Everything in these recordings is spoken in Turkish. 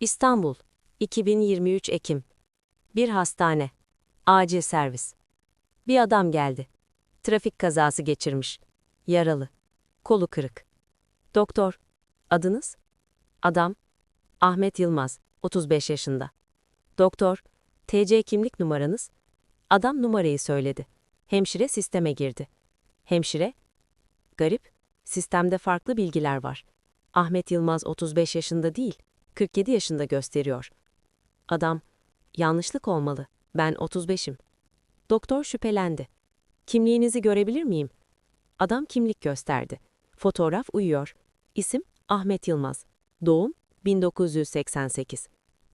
İstanbul, 2023 Ekim. Bir hastane. Acil servis. Bir adam geldi. Trafik kazası geçirmiş. Yaralı. Kolu kırık. Doktor. Adınız? Adam. Ahmet Yılmaz, 35 yaşında. Doktor. TC kimlik numaranız? Adam numarayı söyledi. Hemşire sisteme girdi. Hemşire. Garip. Sistemde farklı bilgiler var. Ahmet Yılmaz 35 yaşında değil, 47 yaşında gösteriyor. Adam, yanlışlık olmalı. Ben 35'im. Doktor şüphelendi. Kimliğinizi görebilir miyim? Adam kimlik gösterdi. Fotoğraf uyuyor. İsim Ahmet Yılmaz. Doğum 1988.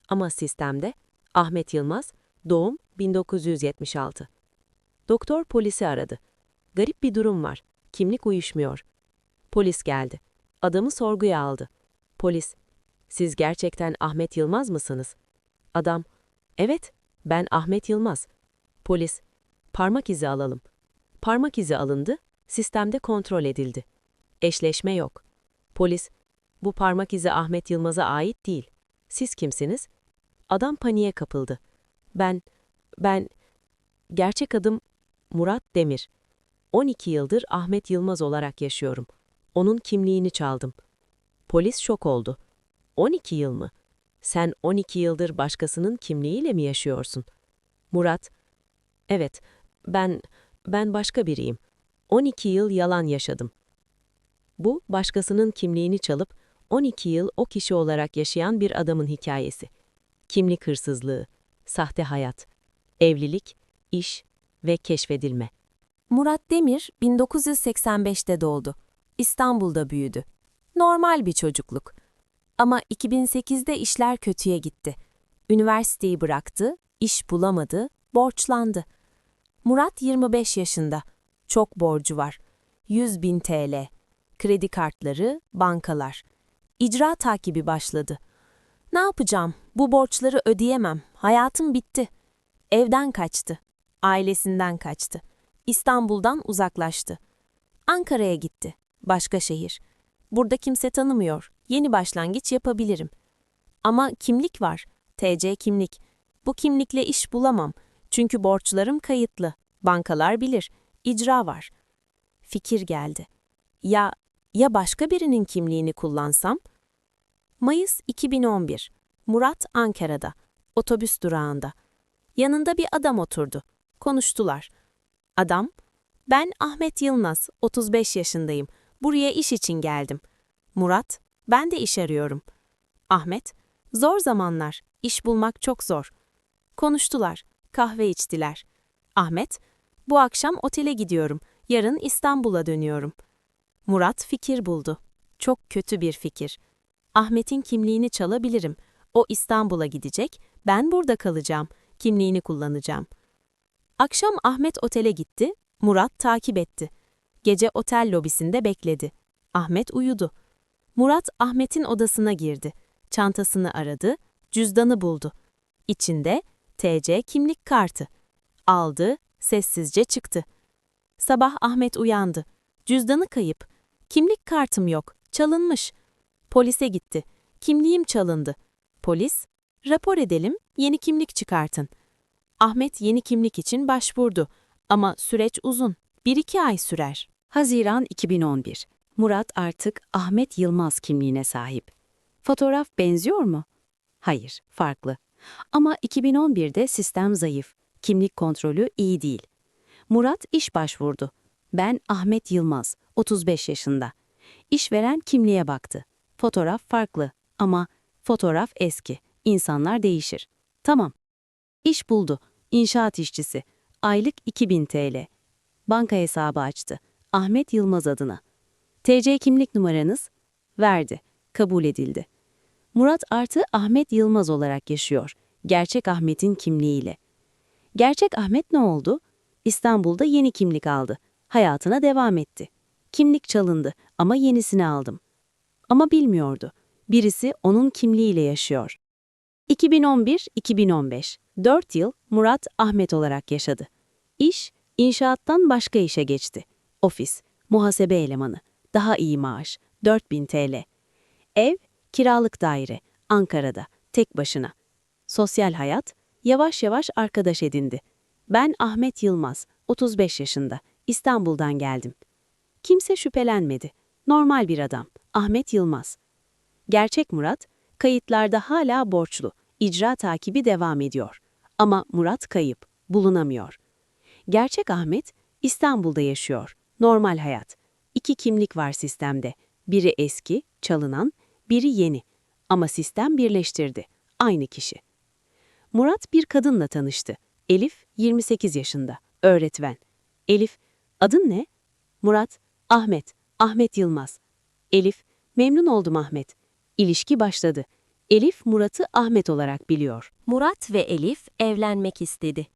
Ama sistemde Ahmet Yılmaz, doğum 1976. Doktor polisi aradı. Garip bir durum var. Kimlik uyuşmuyor. Polis geldi. Adamı sorguya aldı. Polis, siz gerçekten Ahmet Yılmaz mısınız? Adam, evet, ben Ahmet Yılmaz. Polis, parmak izi alalım. Parmak izi alındı, sistemde kontrol edildi. Eşleşme yok. Polis, bu parmak izi Ahmet Yılmaz'a ait değil. Siz kimsiniz? Adam paniğe kapıldı. Ben, ben, gerçek adım Murat Demir. 12 yıldır Ahmet Yılmaz olarak yaşıyorum. Onun kimliğini çaldım. Polis şok oldu. 12 yıl mı? Sen 12 yıldır başkasının kimliğiyle mi yaşıyorsun? Murat, evet, ben, ben başka biriyim. 12 yıl yalan yaşadım. Bu, başkasının kimliğini çalıp 12 yıl o kişi olarak yaşayan bir adamın hikayesi. Kimlik hırsızlığı, sahte hayat, evlilik, iş ve keşfedilme. Murat Demir 1985'te doğdu. İstanbul'da büyüdü. Normal bir çocukluk. Ama 2008'de işler kötüye gitti. Üniversiteyi bıraktı, iş bulamadı, borçlandı. Murat 25 yaşında. Çok borcu var. 100 bin TL. Kredi kartları, bankalar. İcra takibi başladı. Ne yapacağım? Bu borçları ödeyemem. Hayatım bitti. Evden kaçtı. Ailesinden kaçtı. İstanbul'dan uzaklaştı. Ankara'ya gitti. Başka şehir. Burada kimse tanımıyor. Yeni başlangıç yapabilirim. Ama kimlik var. TC kimlik. Bu kimlikle iş bulamam. Çünkü borçlarım kayıtlı. Bankalar bilir. İcra var. Fikir geldi. Ya ya başka birinin kimliğini kullansam? Mayıs 2011. Murat Ankara'da. Otobüs durağında. Yanında bir adam oturdu. Konuştular. Adam, ben Ahmet Yılmaz, 35 yaşındayım. Buraya iş için geldim. Murat, ben de iş arıyorum. Ahmet, zor zamanlar, iş bulmak çok zor. Konuştular, kahve içtiler. Ahmet, bu akşam otele gidiyorum, yarın İstanbul'a dönüyorum. Murat fikir buldu. Çok kötü bir fikir. Ahmet'in kimliğini çalabilirim. O İstanbul'a gidecek, ben burada kalacağım, kimliğini kullanacağım. Akşam Ahmet otele gitti, Murat takip etti. Gece otel lobisinde bekledi. Ahmet uyudu. Murat Ahmet'in odasına girdi. Çantasını aradı, cüzdanı buldu. İçinde TC kimlik kartı. Aldı, sessizce çıktı. Sabah Ahmet uyandı. Cüzdanı kayıp. Kimlik kartım yok, çalınmış. Polise gitti. Kimliğim çalındı. Polis, rapor edelim, yeni kimlik çıkartın. Ahmet yeni kimlik için başvurdu. Ama süreç uzun. 1-2 ay sürer. Haziran 2011. Murat artık Ahmet Yılmaz kimliğine sahip. Fotoğraf benziyor mu? Hayır, farklı. Ama 2011'de sistem zayıf. Kimlik kontrolü iyi değil. Murat iş başvurdu. Ben Ahmet Yılmaz, 35 yaşında. İşveren kimliğe baktı. Fotoğraf farklı ama fotoğraf eski. İnsanlar değişir. Tamam. İş buldu. İnşaat işçisi. Aylık 2000 TL. Banka hesabı açtı. Ahmet Yılmaz adına. TC kimlik numaranız? Verdi. Kabul edildi. Murat artı Ahmet Yılmaz olarak yaşıyor. Gerçek Ahmet'in kimliğiyle. Gerçek Ahmet ne oldu? İstanbul'da yeni kimlik aldı. Hayatına devam etti. Kimlik çalındı ama yenisini aldım. Ama bilmiyordu. Birisi onun kimliğiyle yaşıyor. 2011-2015, 4 yıl Murat Ahmet olarak yaşadı. İş, inşaattan başka işe geçti. Ofis, muhasebe elemanı, daha iyi maaş, 4000 TL. Ev, kiralık daire, Ankara'da, tek başına. Sosyal hayat yavaş yavaş arkadaş edindi. Ben Ahmet Yılmaz, 35 yaşında, İstanbul'dan geldim. Kimse şüphelenmedi. Normal bir adam, Ahmet Yılmaz. Gerçek Murat, kayıtlarda hala borçlu, icra takibi devam ediyor. Ama Murat kayıp, bulunamıyor. Gerçek Ahmet, İstanbul'da yaşıyor, normal hayat. İki kimlik var sistemde. Biri eski, çalınan, biri yeni. Ama sistem birleştirdi. Aynı kişi. Murat bir kadınla tanıştı. Elif, 28 yaşında, öğretmen. Elif, adın ne? Murat, Ahmet, Ahmet Yılmaz. Elif, memnun oldum Ahmet. İlişki başladı. Elif, Murat'ı Ahmet olarak biliyor. Murat ve Elif evlenmek istedi.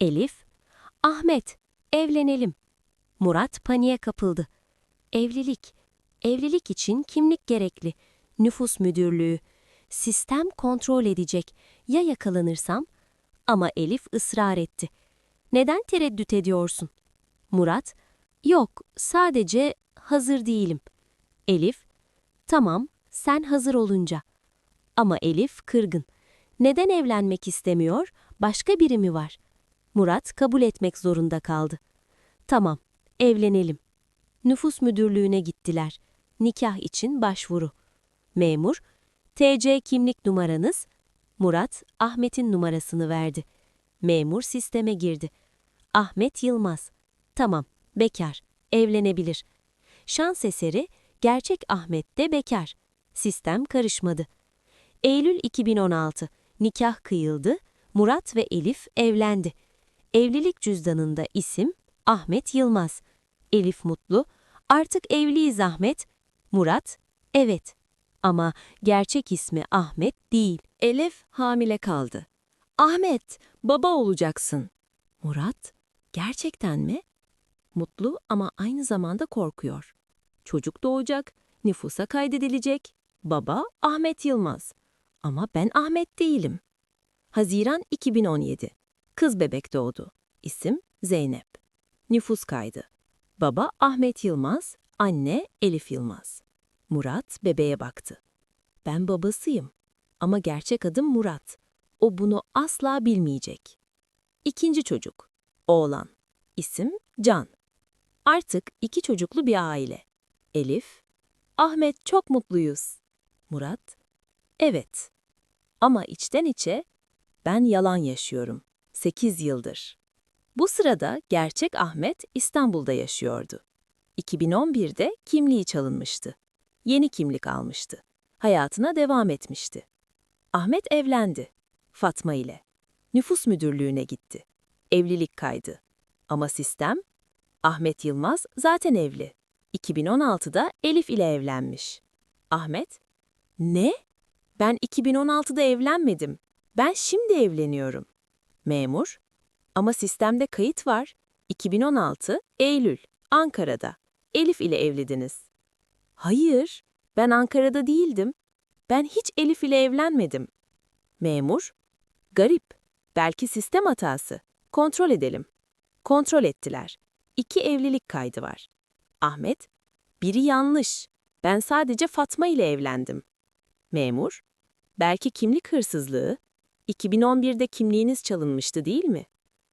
Elif, Ahmet, evlenelim. Murat paniğe kapıldı. Evlilik, evlilik için kimlik gerekli. Nüfus müdürlüğü, sistem kontrol edecek. Ya yakalanırsam? Ama Elif ısrar etti. Neden tereddüt ediyorsun? Murat, yok, sadece hazır değilim. Elif, tamam, sen hazır olunca. Ama Elif kırgın. Neden evlenmek istemiyor? Başka biri mi var? Murat kabul etmek zorunda kaldı. Tamam, evlenelim. Nüfus müdürlüğüne gittiler. Nikah için başvuru. Memur, TC kimlik numaranız. Murat, Ahmet'in numarasını verdi. Memur sisteme girdi. Ahmet Yılmaz. Tamam, bekar, evlenebilir. Şans eseri, gerçek Ahmet de bekar. Sistem karışmadı. Eylül 2016. Nikah kıyıldı. Murat ve Elif evlendi. Evlilik cüzdanında isim Ahmet Yılmaz. Elif mutlu. Artık evliyiz Ahmet. Murat, evet. Ama gerçek ismi Ahmet değil. Elif hamile kaldı. Ahmet, baba olacaksın. Murat, gerçekten mi? Mutlu ama aynı zamanda korkuyor. Çocuk doğacak, nüfusa kaydedilecek. Baba Ahmet Yılmaz. Ama ben Ahmet değilim. Haziran 2017. Kız bebek doğdu. İsim Zeynep. Nüfus kaydı. Baba Ahmet Yılmaz, anne Elif Yılmaz. Murat bebeğe baktı. Ben babasıyım. Ama gerçek adım Murat. O bunu asla bilmeyecek. İkinci çocuk. Oğlan. İsim Can. Artık iki çocuklu bir aile. Elif. Ahmet çok mutluyuz. Murat. Evet. Ama içten içe ben yalan yaşıyorum. 8 yıldır. Bu sırada gerçek Ahmet İstanbul'da yaşıyordu. 2011'de kimliği çalınmıştı. Yeni kimlik almıştı. Hayatına devam etmişti. Ahmet evlendi. Fatma ile. Nüfus müdürlüğüne gitti. Evlilik kaydı. Ama sistem, Ahmet Yılmaz zaten evli. 2016'da Elif ile evlenmiş. Ahmet, ne? Ben 2016'da evlenmedim. Ben şimdi evleniyorum. Memur, ama sistemde kayıt var. 2016, Eylül, Ankara'da. Elif ile evlidiniz. Hayır, ben Ankara'da değildim. Ben hiç Elif ile evlenmedim. Memur, garip. Belki sistem hatası. Kontrol edelim. Kontrol ettiler. İki evlilik kaydı var. Ahmet, biri yanlış. Ben sadece Fatma ile evlendim. Memur, belki kimlik hırsızlığı. 2011'de kimliğiniz çalınmıştı değil mi?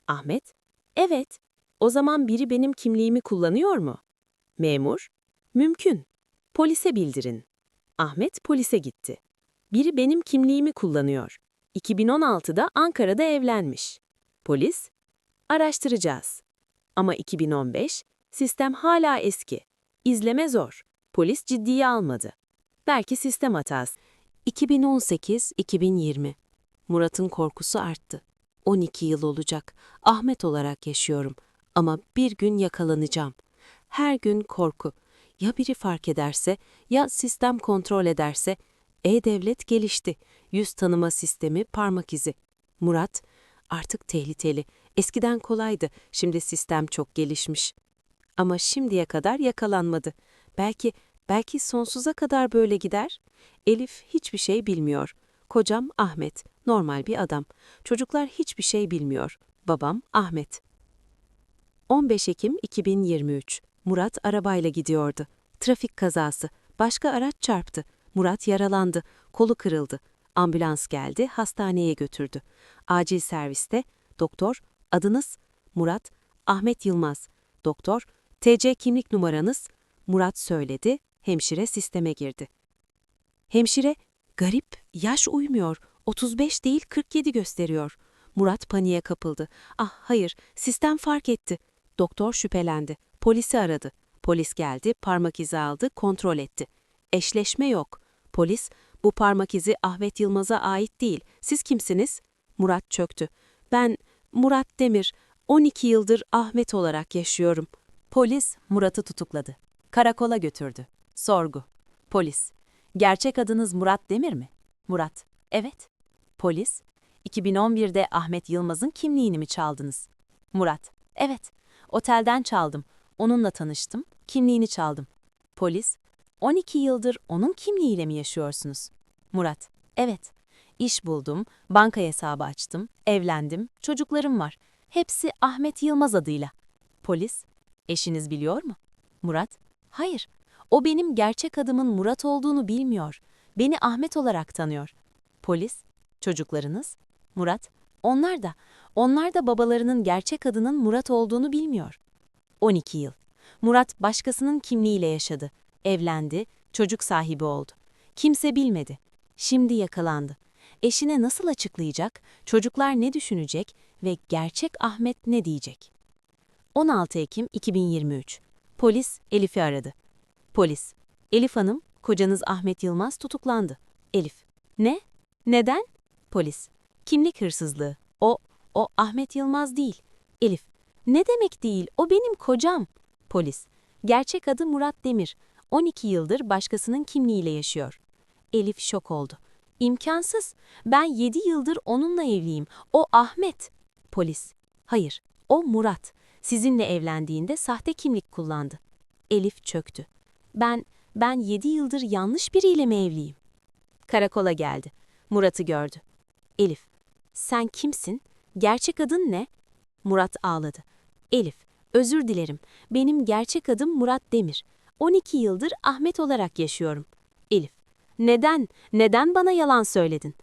Ahmet, evet. O zaman biri benim kimliğimi kullanıyor mu? Memur, mümkün. Polise bildirin. Ahmet polise gitti. Biri benim kimliğimi kullanıyor. 2016'da Ankara'da evlenmiş. Polis, araştıracağız. Ama 2015, sistem hala eski. İzleme zor. Polis ciddiye almadı. Belki sistem hatası. 2018-2020. Murat'ın korkusu arttı. 12 yıl olacak. Ahmet olarak yaşıyorum. Ama bir gün yakalanacağım. Her gün korku. Ya biri fark ederse, ya sistem kontrol ederse. E-Devlet gelişti. Yüz tanıma sistemi, parmak izi. Murat, artık tehlikeli. Eskiden kolaydı. Şimdi sistem çok gelişmiş. Ama şimdiye kadar yakalanmadı. Belki, belki sonsuza kadar böyle gider. Elif hiçbir şey bilmiyor. Kocam Ahmet, normal bir adam. Çocuklar hiçbir şey bilmiyor. Babam Ahmet. 15 Ekim 2023. Murat arabayla gidiyordu. Trafik kazası. Başka araç çarptı. Murat yaralandı. Kolu kırıldı. Ambulans geldi, hastaneye götürdü. Acil serviste doktor, adınız Murat, Ahmet Yılmaz. Doktor, TC kimlik numaranız Murat söyledi, hemşire sisteme girdi. Hemşire, garip, yaş uymuyor, 35 değil 47 gösteriyor. Murat paniğe kapıldı. Ah hayır, sistem fark etti. Doktor şüphelendi, polisi aradı. Polis geldi, parmak izi aldı, kontrol etti. Eşleşme yok. Polis, bu parmak izi Ahmet Yılmaz'a ait değil. Siz kimsiniz? Murat çöktü. Ben Murat Demir, 12 yıldır Ahmet olarak yaşıyorum. Polis Murat'ı tutukladı. Karakola götürdü. Sorgu. Polis. Gerçek adınız Murat Demir mi? Murat. Evet. Polis. 2011'de Ahmet Yılmaz'ın kimliğini mi çaldınız? Murat. Evet. Otelden çaldım. Onunla tanıştım. Kimliğini çaldım. Polis. 12 yıldır onun kimliğiyle mi yaşıyorsunuz? Murat. Evet. İş buldum, banka hesabı açtım, evlendim, çocuklarım var. Hepsi Ahmet Yılmaz adıyla. Polis. Eşiniz biliyor mu? Murat. Hayır. O benim gerçek adımın Murat olduğunu bilmiyor. Beni Ahmet olarak tanıyor. Polis. Çocuklarınız? Murat. Onlar da. Onlar da babalarının gerçek adının Murat olduğunu bilmiyor. 12 yıl. Murat başkasının kimliğiyle yaşadı. Evlendi, çocuk sahibi oldu. Kimse bilmedi. Şimdi yakalandı. Eşine nasıl açıklayacak, çocuklar ne düşünecek ve gerçek Ahmet ne diyecek? 16 Ekim 2023. Polis Elif'i aradı. Polis. Elif Hanım, kocanız Ahmet Yılmaz tutuklandı. Elif. Ne? Neden? Polis. Kimlik hırsızlığı. O, o Ahmet Yılmaz değil. Elif. Ne demek değil? O benim kocam. Polis. Gerçek adı Murat Demir. 12 yıldır başkasının kimliğiyle yaşıyor. Elif şok oldu. İmkansız. Ben 7 yıldır onunla evliyim. O Ahmet. Polis. Hayır, o Murat. Sizinle evlendiğinde sahte kimlik kullandı. Elif çöktü. Ben, ben 7 yıldır yanlış biriyle mi evliyim? Karakola geldi. Murat'ı gördü. Elif, sen kimsin? Gerçek adın ne? Murat ağladı. Elif, özür dilerim. Benim gerçek adım Murat Demir. 12 yıldır Ahmet olarak yaşıyorum. Elif, neden? Neden bana yalan söyledin?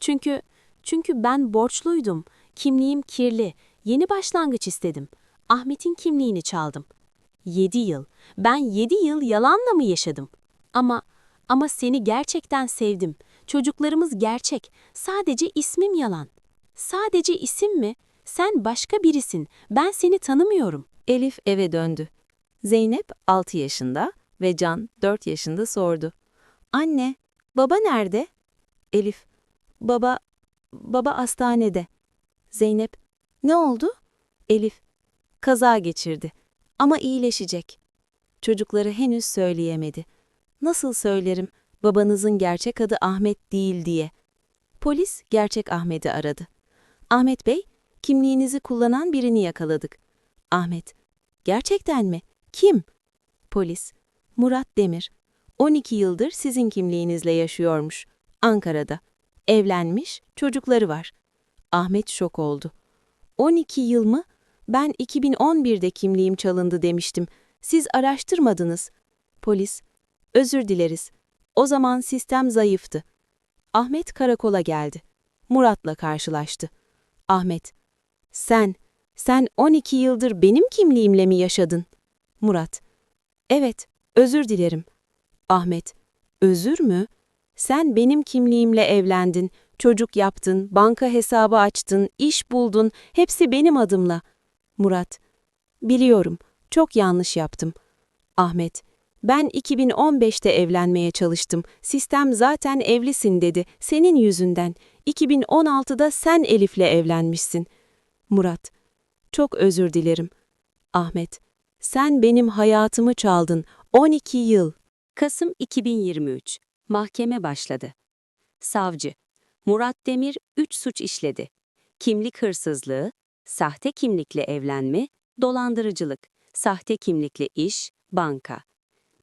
Çünkü, çünkü ben borçluydum. Kimliğim kirli. Yeni başlangıç istedim. Ahmet'in kimliğini çaldım. 7 yıl. Ben 7 yıl yalanla mı yaşadım? Ama ama seni gerçekten sevdim. Çocuklarımız gerçek. Sadece ismim yalan. Sadece isim mi? Sen başka birisin. Ben seni tanımıyorum. Elif eve döndü. Zeynep 6 yaşında ve Can 4 yaşında sordu. Anne, baba nerede? Elif, baba, baba hastanede. Zeynep, ne oldu? Elif, kaza geçirdi ama iyileşecek. Çocukları henüz söyleyemedi. Nasıl söylerim babanızın gerçek adı Ahmet değil diye. Polis gerçek Ahmet'i aradı. Ahmet Bey, kimliğinizi kullanan birini yakaladık. Ahmet, gerçekten mi? Kim? Polis, Murat Demir. 12 yıldır sizin kimliğinizle yaşıyormuş. Ankara'da. Evlenmiş, çocukları var. Ahmet şok oldu. 12 yıl mı? Ben 2011'de kimliğim çalındı demiştim. Siz araştırmadınız. Polis, özür dileriz. O zaman sistem zayıftı. Ahmet karakola geldi. Murat'la karşılaştı. Ahmet, sen, sen 12 yıldır benim kimliğimle mi yaşadın? Murat, evet, özür dilerim. Ahmet, özür mü? Sen benim kimliğimle evlendin, çocuk yaptın, banka hesabı açtın, iş buldun, hepsi benim adımla. Murat, biliyorum, çok yanlış yaptım. Ahmet, ben 2015'te evlenmeye çalıştım. Sistem zaten evlisin dedi. Senin yüzünden. 2016'da sen Elif'le evlenmişsin. Murat, çok özür dilerim. Ahmet, sen benim hayatımı çaldın. 12 yıl. Kasım 2023. Mahkeme başladı. Savcı. Murat Demir 3 suç işledi. Kimlik hırsızlığı, sahte kimlikle evlenme, dolandırıcılık, sahte kimlikle iş, banka.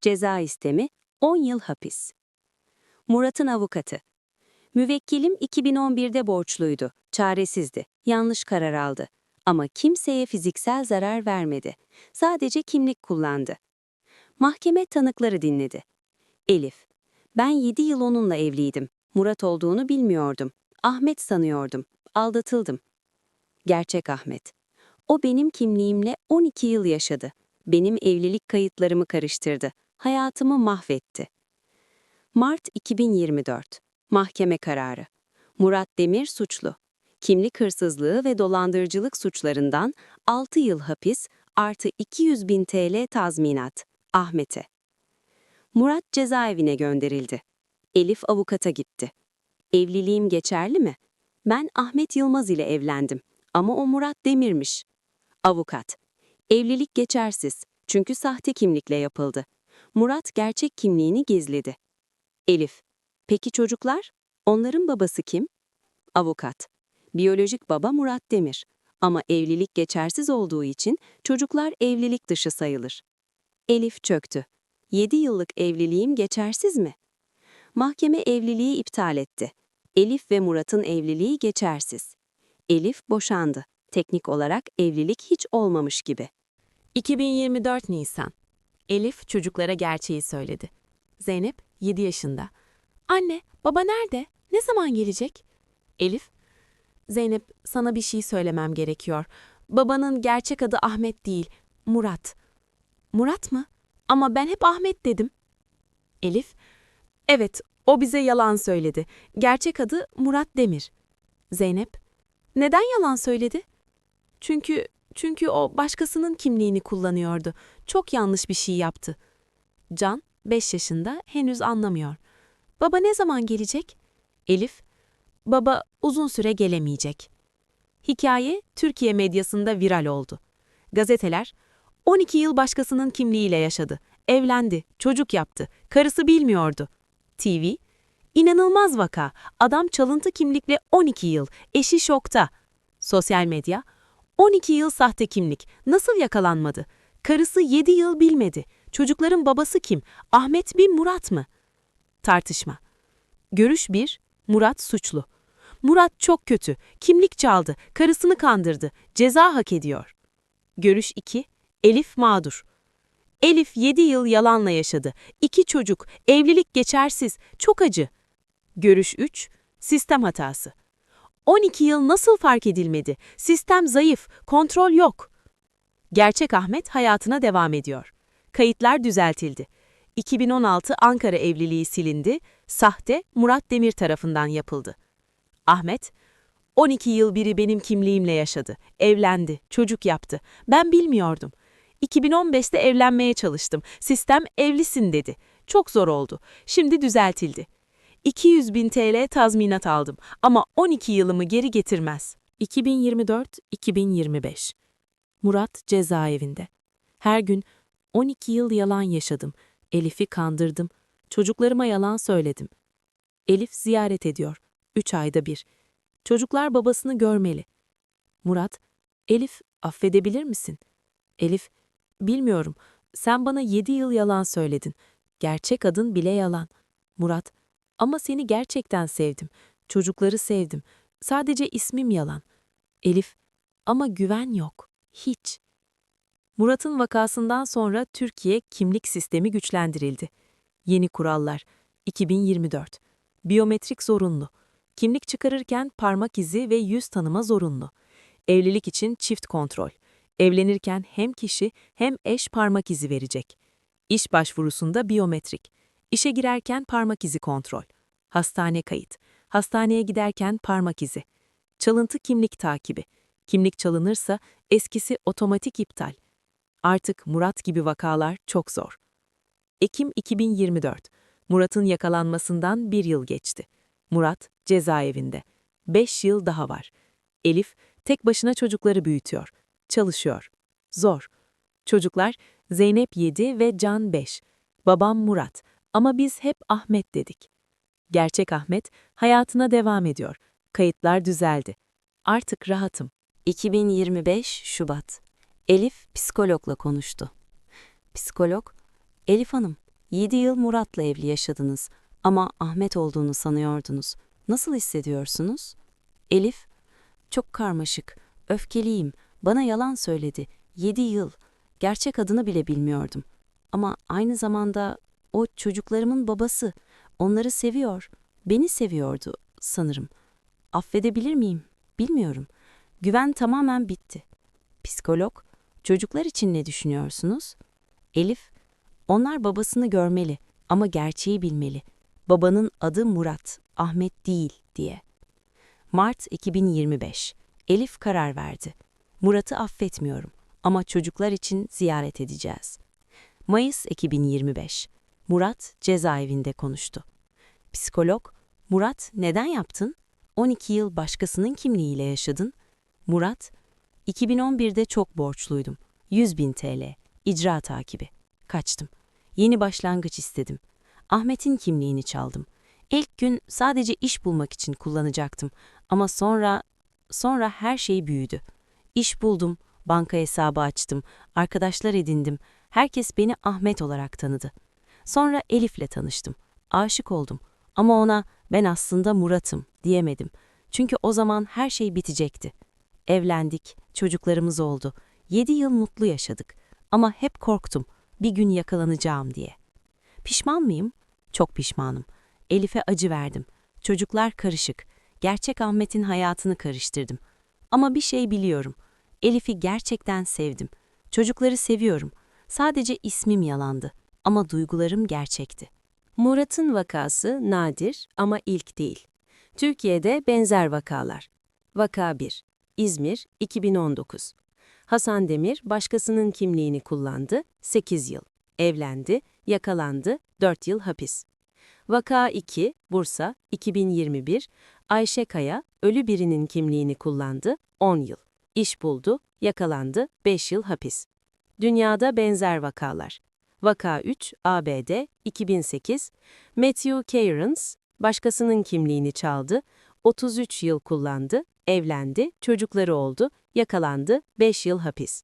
Ceza istemi 10 yıl hapis. Murat'ın avukatı. Müvekkilim 2011'de borçluydu, çaresizdi, yanlış karar aldı. Ama kimseye fiziksel zarar vermedi. Sadece kimlik kullandı. Mahkeme tanıkları dinledi. Elif, ben 7 yıl onunla evliydim. Murat olduğunu bilmiyordum. Ahmet sanıyordum. Aldatıldım. Gerçek Ahmet. O benim kimliğimle 12 yıl yaşadı. Benim evlilik kayıtlarımı karıştırdı. Hayatımı mahvetti. Mart 2024. Mahkeme kararı. Murat Demir suçlu. Kimlik hırsızlığı ve dolandırıcılık suçlarından 6 yıl hapis artı 200 bin TL tazminat. Ahmet'e. Murat cezaevine gönderildi. Elif avukata gitti. Evliliğim geçerli mi? Ben Ahmet Yılmaz ile evlendim ama o Murat Demir'miş. Avukat. Evlilik geçersiz çünkü sahte kimlikle yapıldı. Murat gerçek kimliğini gizledi. Elif. Peki çocuklar? Onların babası kim? Avukat. Biyolojik baba Murat Demir. Ama evlilik geçersiz olduğu için çocuklar evlilik dışı sayılır. Elif çöktü. 7 yıllık evliliğim geçersiz mi? Mahkeme evliliği iptal etti. Elif ve Murat'ın evliliği geçersiz. Elif boşandı. Teknik olarak evlilik hiç olmamış gibi. 2024 Nisan. Elif çocuklara gerçeği söyledi. Zeynep 7 yaşında. Anne, baba nerede? Ne zaman gelecek? Elif, Zeynep sana bir şey söylemem gerekiyor. Babanın gerçek adı Ahmet değil, Murat. Murat mı? Ama ben hep Ahmet dedim. Elif, evet o bize yalan söyledi. Gerçek adı Murat Demir. Zeynep, neden yalan söyledi? Çünkü çünkü o başkasının kimliğini kullanıyordu. Çok yanlış bir şey yaptı. Can, 5 yaşında, henüz anlamıyor. Baba ne zaman gelecek? Elif, baba uzun süre gelemeyecek. Hikaye Türkiye medyasında viral oldu. Gazeteler, 12 yıl başkasının kimliğiyle yaşadı. Evlendi, çocuk yaptı, karısı bilmiyordu. TV, inanılmaz vaka, adam çalıntı kimlikle 12 yıl, eşi şokta. Sosyal medya, 12 yıl sahte kimlik, nasıl yakalanmadı? Karısı 7 yıl bilmedi. Çocukların babası kim? Ahmet bin Murat mı? Tartışma. Görüş 1. Murat suçlu. Murat çok kötü. Kimlik çaldı. Karısını kandırdı. Ceza hak ediyor. Görüş 2. Elif mağdur. Elif 7 yıl yalanla yaşadı. İki çocuk, evlilik geçersiz, çok acı. Görüş 3. Sistem hatası. 12 yıl nasıl fark edilmedi? Sistem zayıf, kontrol yok. Gerçek Ahmet hayatına devam ediyor. Kayıtlar düzeltildi. 2016 Ankara evliliği silindi, sahte Murat Demir tarafından yapıldı. Ahmet, 12 yıl biri benim kimliğimle yaşadı, evlendi, çocuk yaptı. Ben bilmiyordum. 2015'te evlenmeye çalıştım. Sistem evlisin dedi. Çok zor oldu. Şimdi düzeltildi. 200 bin TL tazminat aldım ama 12 yılımı geri getirmez. 2024-2025 Murat cezaevinde. Her gün 12 yıl yalan yaşadım. Elif'i kandırdım. Çocuklarıma yalan söyledim. Elif ziyaret ediyor. Üç ayda bir. Çocuklar babasını görmeli. Murat, Elif affedebilir misin? Elif, bilmiyorum. Sen bana yedi yıl yalan söyledin. Gerçek adın bile yalan. Murat, ama seni gerçekten sevdim. Çocukları sevdim. Sadece ismim yalan. Elif, ama güven yok. Hiç. Murat'ın vakasından sonra Türkiye kimlik sistemi güçlendirildi. Yeni kurallar 2024. Biyometrik zorunlu. Kimlik çıkarırken parmak izi ve yüz tanıma zorunlu. Evlilik için çift kontrol. Evlenirken hem kişi hem eş parmak izi verecek. İş başvurusunda biyometrik. İşe girerken parmak izi kontrol. Hastane kayıt. Hastaneye giderken parmak izi. Çalıntı kimlik takibi. Kimlik çalınırsa eskisi otomatik iptal. Artık Murat gibi vakalar çok zor. Ekim 2024. Murat'ın yakalanmasından bir yıl geçti. Murat cezaevinde. Beş yıl daha var. Elif tek başına çocukları büyütüyor. Çalışıyor. Zor. Çocuklar Zeynep 7 ve Can 5. Babam Murat ama biz hep Ahmet dedik. Gerçek Ahmet hayatına devam ediyor. Kayıtlar düzeldi. Artık rahatım. 2025 Şubat. Elif psikologla konuştu. Psikolog, Elif Hanım, 7 yıl Murat'la evli yaşadınız ama Ahmet olduğunu sanıyordunuz. Nasıl hissediyorsunuz? Elif, çok karmaşık, öfkeliyim, bana yalan söyledi. 7 yıl, gerçek adını bile bilmiyordum. Ama aynı zamanda o çocuklarımın babası, onları seviyor. Beni seviyordu sanırım. Affedebilir miyim? Bilmiyorum. Güven tamamen bitti. Psikolog, çocuklar için ne düşünüyorsunuz? Elif, onlar babasını görmeli ama gerçeği bilmeli. Babanın adı Murat, Ahmet değil diye. Mart 2025. Elif karar verdi. Murat'ı affetmiyorum ama çocuklar için ziyaret edeceğiz. Mayıs 2025. Murat cezaevinde konuştu. Psikolog, Murat neden yaptın? 12 yıl başkasının kimliğiyle yaşadın. Murat, 2011'de çok borçluydum. 100 bin TL. İcra takibi. Kaçtım. Yeni başlangıç istedim. Ahmet'in kimliğini çaldım. İlk gün sadece iş bulmak için kullanacaktım. Ama sonra, sonra her şey büyüdü. İş buldum, banka hesabı açtım, arkadaşlar edindim. Herkes beni Ahmet olarak tanıdı. Sonra Elif'le tanıştım. Aşık oldum. Ama ona ben aslında Murat'ım diyemedim. Çünkü o zaman her şey bitecekti. Evlendik, çocuklarımız oldu. Yedi yıl mutlu yaşadık. Ama hep korktum, bir gün yakalanacağım diye. Pişman mıyım? Çok pişmanım. Elif'e acı verdim. Çocuklar karışık. Gerçek Ahmet'in hayatını karıştırdım. Ama bir şey biliyorum. Elif'i gerçekten sevdim. Çocukları seviyorum. Sadece ismim yalandı. Ama duygularım gerçekti. Murat'ın vakası nadir ama ilk değil. Türkiye'de benzer vakalar. Vaka 1. İzmir, 2019. Hasan Demir başkasının kimliğini kullandı, 8 yıl. Evlendi, yakalandı, 4 yıl hapis. Vaka 2. Bursa, 2021. Ayşe Kaya, ölü birinin kimliğini kullandı, 10 yıl. İş buldu, yakalandı, 5 yıl hapis. Dünyada benzer vakalar. Vaka 3, ABD, 2008. Matthew Cairns, başkasının kimliğini çaldı, 33 yıl kullandı, evlendi, çocukları oldu, yakalandı, 5 yıl hapis.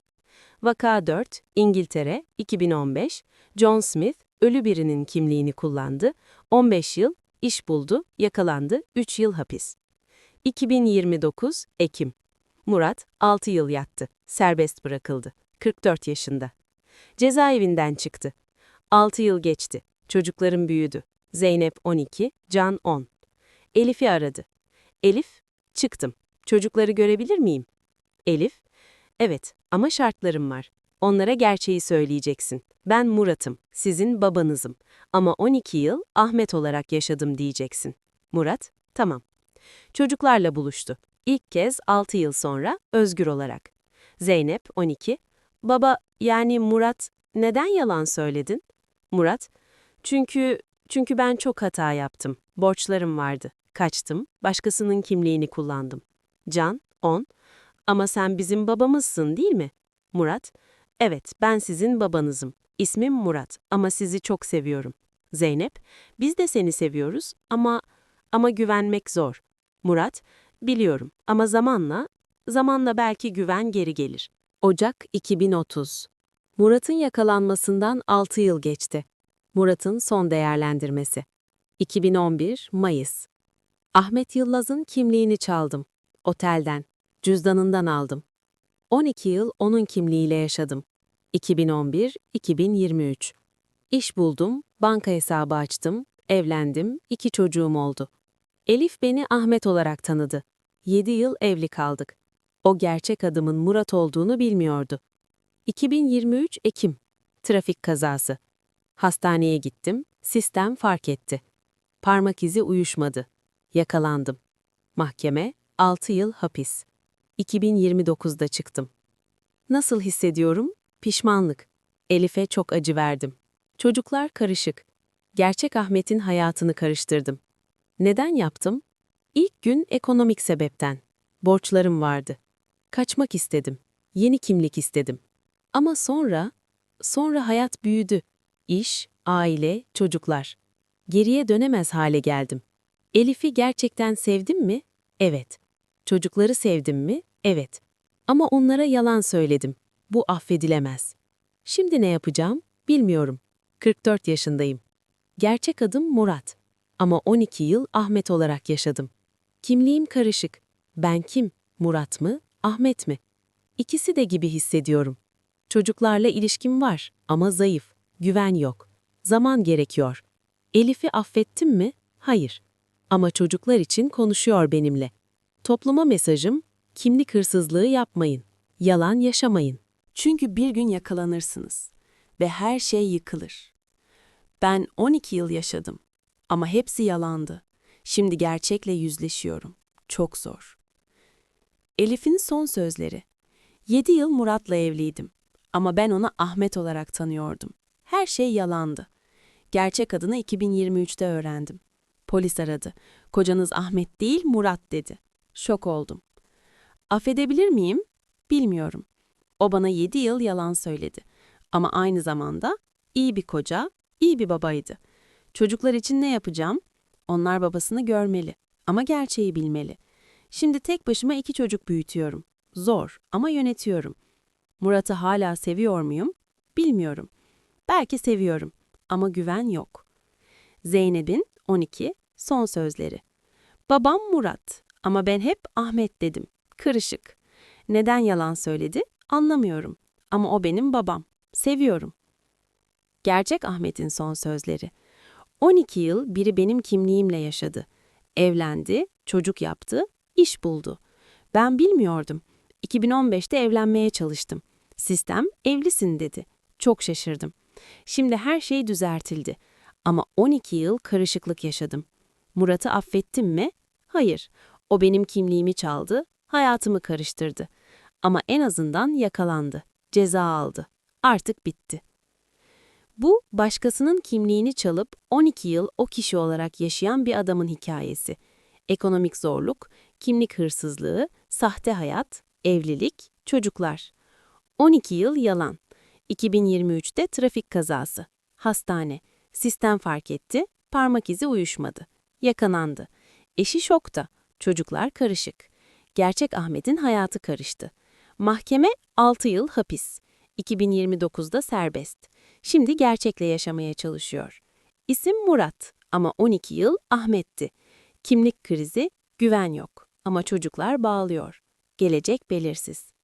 Vaka 4, İngiltere, 2015. John Smith, ölü birinin kimliğini kullandı, 15 yıl, iş buldu, yakalandı, 3 yıl hapis. 2029, Ekim. Murat, 6 yıl yattı, serbest bırakıldı, 44 yaşında. Cezaevinden çıktı. 6 yıl geçti, çocuklarım büyüdü. Zeynep 12, Can 10. Elif'i aradı. Elif, çıktım. Çocukları görebilir miyim? Elif, evet ama şartlarım var. Onlara gerçeği söyleyeceksin. Ben Murat'ım, sizin babanızım. Ama 12 yıl Ahmet olarak yaşadım diyeceksin. Murat, tamam. Çocuklarla buluştu. İlk kez 6 yıl sonra özgür olarak. Zeynep, 12. Baba, yani Murat, neden yalan söyledin? Murat, çünkü, çünkü ben çok hata yaptım. Borçlarım vardı. Kaçtım, başkasının kimliğini kullandım. Can, 10. Ama sen bizim babamızsın değil mi? Murat, evet ben sizin babanızım. İsmim Murat ama sizi çok seviyorum. Zeynep, biz de seni seviyoruz ama ama güvenmek zor. Murat, biliyorum ama zamanla, zamanla belki güven geri gelir. Ocak 2030 Murat'ın yakalanmasından 6 yıl geçti. Murat'ın son değerlendirmesi. 2011 Mayıs Ahmet Yılmaz'ın kimliğini çaldım. Otelden, cüzdanından aldım. 12 yıl onun kimliğiyle yaşadım. 2011-2023 İş buldum, banka hesabı açtım, evlendim, iki çocuğum oldu. Elif beni Ahmet olarak tanıdı. 7 yıl evli kaldık. O gerçek adımın Murat olduğunu bilmiyordu. 2023 Ekim Trafik kazası. Hastaneye gittim, sistem fark etti. Parmak izi uyuşmadı. Yakalandım. Mahkeme 6 yıl hapis. 2029'da çıktım. Nasıl hissediyorum? Pişmanlık. Elif'e çok acı verdim. Çocuklar karışık. Gerçek Ahmet'in hayatını karıştırdım. Neden yaptım? İlk gün ekonomik sebepten. Borçlarım vardı. Kaçmak istedim. Yeni kimlik istedim. Ama sonra, sonra hayat büyüdü. İş, aile, çocuklar. Geriye dönemez hale geldim. Elif'i gerçekten sevdim mi? Evet. Çocukları sevdim mi? Evet. Ama onlara yalan söyledim. Bu affedilemez. Şimdi ne yapacağım? Bilmiyorum. 44 yaşındayım. Gerçek adım Murat. Ama 12 yıl Ahmet olarak yaşadım. Kimliğim karışık. Ben kim? Murat mı? Ahmet mi? İkisi de gibi hissediyorum. Çocuklarla ilişkim var ama zayıf. Güven yok. Zaman gerekiyor. Elif'i affettim mi? Hayır. Ama çocuklar için konuşuyor benimle. Topluma mesajım, kimlik hırsızlığı yapmayın. Yalan yaşamayın. Çünkü bir gün yakalanırsınız ve her şey yıkılır. Ben 12 yıl yaşadım ama hepsi yalandı. Şimdi gerçekle yüzleşiyorum. Çok zor. Elif'in son sözleri. 7 yıl Murat'la evliydim ama ben onu Ahmet olarak tanıyordum. Her şey yalandı. Gerçek adını 2023'te öğrendim. Polis aradı. Kocanız Ahmet değil Murat dedi. Şok oldum. Affedebilir miyim? Bilmiyorum. O bana 7 yıl yalan söyledi. Ama aynı zamanda iyi bir koca, iyi bir babaydı. Çocuklar için ne yapacağım? Onlar babasını görmeli ama gerçeği bilmeli. Şimdi tek başıma iki çocuk büyütüyorum. Zor ama yönetiyorum. Murat'ı hala seviyor muyum? Bilmiyorum. Belki seviyorum ama güven yok. Zeynep'in 12 son sözleri. Babam Murat ama ben hep Ahmet dedim. Kırışık. Neden yalan söyledi? Anlamıyorum. Ama o benim babam. Seviyorum. Gerçek Ahmet'in son sözleri. 12 yıl biri benim kimliğimle yaşadı. Evlendi, çocuk yaptı, iş buldu. Ben bilmiyordum. 2015'te evlenmeye çalıştım. Sistem evlisin dedi. Çok şaşırdım. Şimdi her şey düzeltildi. Ama 12 yıl karışıklık yaşadım. Murat'ı affettim mi? Hayır. O benim kimliğimi çaldı, hayatımı karıştırdı. Ama en azından yakalandı, ceza aldı. Artık bitti. Bu, başkasının kimliğini çalıp 12 yıl o kişi olarak yaşayan bir adamın hikayesi. Ekonomik zorluk, kimlik hırsızlığı, sahte hayat, evlilik, çocuklar. 12 yıl yalan. 2023'te trafik kazası. Hastane. Sistem fark etti, parmak izi uyuşmadı. Yakalandı. Eşi şokta. Çocuklar karışık. Gerçek Ahmet'in hayatı karıştı. Mahkeme 6 yıl hapis. 2029'da serbest. Şimdi gerçekle yaşamaya çalışıyor. İsim Murat ama 12 yıl Ahmet'ti. Kimlik krizi, güven yok ama çocuklar bağlıyor. Gelecek belirsiz.